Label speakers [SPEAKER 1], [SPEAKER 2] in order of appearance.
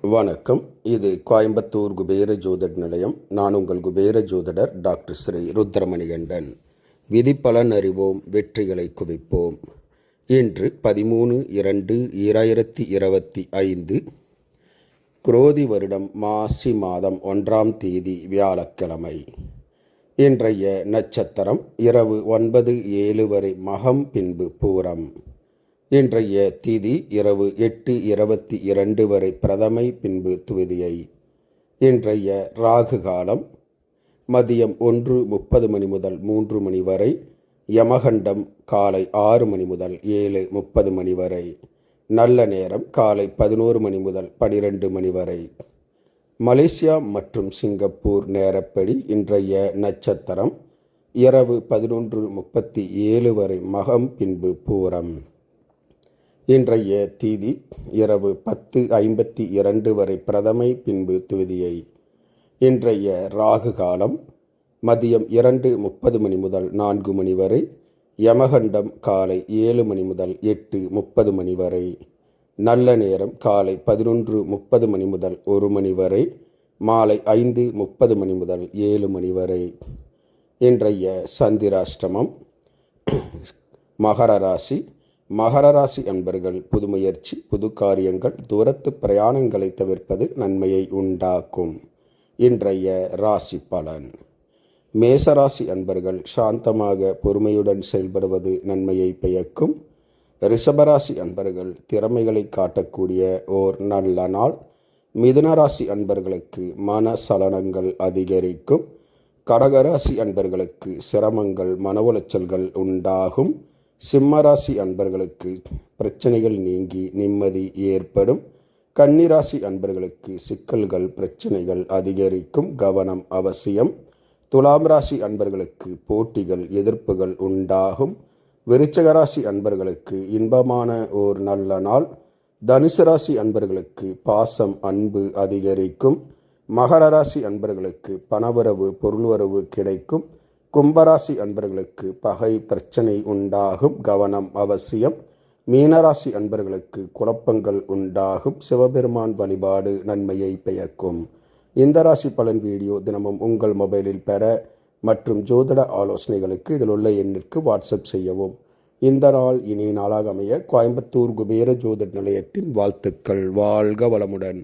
[SPEAKER 1] வணக்கம். இது கோயம்புத்தூர் குபேர ஜோதிட நிலையம். நான் உங்கள் குபேர ஜோதிடர் டாக்டர் ஸ்ரீ ருத்ரமணிகண்டன். விதிப்பலன் அறிவோம் வெற்றிகளை குவிப்போம். இன்று பதிமூணு இரண்டு இரண்டாயிரத்தி இருபத்தி ஐந்து குரோதி வருடம் மாசி மாதம் ஒன்றாம் தேதி வியாழக்கிழமை. இன்றைய நட்சத்திரம் இரவு ஒன்பது ஏழு வரை மகம் பின்பு பூரம். இன்றைய திதி இரவு எட்டு இருபத்தி இரண்டு வரை பிரதமை பின்பு துவதியை. இன்றைய ராகு காலம் மதியம் ஒன்று முப்பது மணி முதல் மூன்று மணி வரை யமகண்டம் காலை ஆறு மணி முதல் ஏழு முப்பது மணி வரை நல்ல நேரம் காலை பதினோரு மணி முதல் பனிரெண்டு மணி வரை. மலேசியா மற்றும் சிங்கப்பூர் நேரப்படி இன்றைய நட்சத்திரம் இரவு பதினொன்று முப்பத்தி ஏழு வரை மகம் பின்பு பூரம். இன்றைய தீதி இரவு பத்து ஐம்பத்தி இரண்டு வரை பிரதமை பின்பு துவிதியை. இன்றைய ராகு காலம் மதியம் இரண்டு முப்பது மணி முதல் நான்கு மணி வரை யமகண்டம் காலை ஏழு மணி முதல் எட்டு முப்பது மணி வரை நல்ல நேரம் காலை பதினொன்று முப்பது மணி முதல் ஒரு மணி வரை மாலை ஐந்து முப்பது மணி முதல் ஏழு மணி வரை. இன்றைய சந்திராஷ்டமம் மகர ராசி மகர ராசி அன்பர்கள் புது முயற்சி புது காரியங்கள் தூரத்து பிரயாணங்களை தவிர்ப்பது நன்மையை உண்டாக்கும். இன்றைய ராசி பலன். மேசராசி அன்பர்கள் சாந்தமாக பொறுமையுடன் செயல்படுவது நன்மையை பயக்கும் ரிஷபராசி அன்பர்கள் திறமைகளை காட்டக்கூடிய ஓர் நல்ல நாள். மிதுனராசி அன்பர்களுக்கு மன சலனங்கள் அதிகரிக்கும். கடகராசி அன்பர்களுக்கு சிரமங்கள் மன உளைச்சல்கள் உண்டாகும். சிம்மராசி அன்பர்களுக்கு பிரச்சனைகள் நீங்கி நிம்மதி ஏற்படும். கன்னிராசி அன்பர்களுக்கு சிக்கல்கள் பிரச்சனைகள் அதிகரிக்கும் கவனம் அவசியம். துலாம் ராசி அன்பர்களுக்கு போட்டிகள் எதிர்ப்புகள் உண்டாகும். விருச்சகராசி அன்பர்களுக்கு இன்பமான ஓர் நல்ல நாள். தனுசு ராசி அன்பர்களுக்கு பாசம் அன்பு அதிகரிக்கும். மகர ராசி அன்பர்களுக்கு பணவரவு பொருள்வரவு கிடைக்கும். கும்பராசி அன்பர்களுக்கு பகை பிரச்சனை உண்டாகும் கவனம் அவசியம். மீனராசி அன்பர்களுக்கு குழப்பங்கள் உண்டாகும் சிவபெருமான் வழிபாடு நன்மையை பயக்கும் இந்த ராசி பலன் வீடியோ தினமும் உங்கள் மொபைலில் பெற மற்றும் ஜோதிட ஆலோசனைகளுக்கு இதில் உள்ள எண்ணிற்கு வாட்ஸ்அப் செய்யவும். இந்த நாள் இனி நாளாக அமைய கோயம்புத்தூர் குபேர ஜோதிட நிலையத்தின் வாழ்த்துக்கள். வாழ்க வளமுடன்.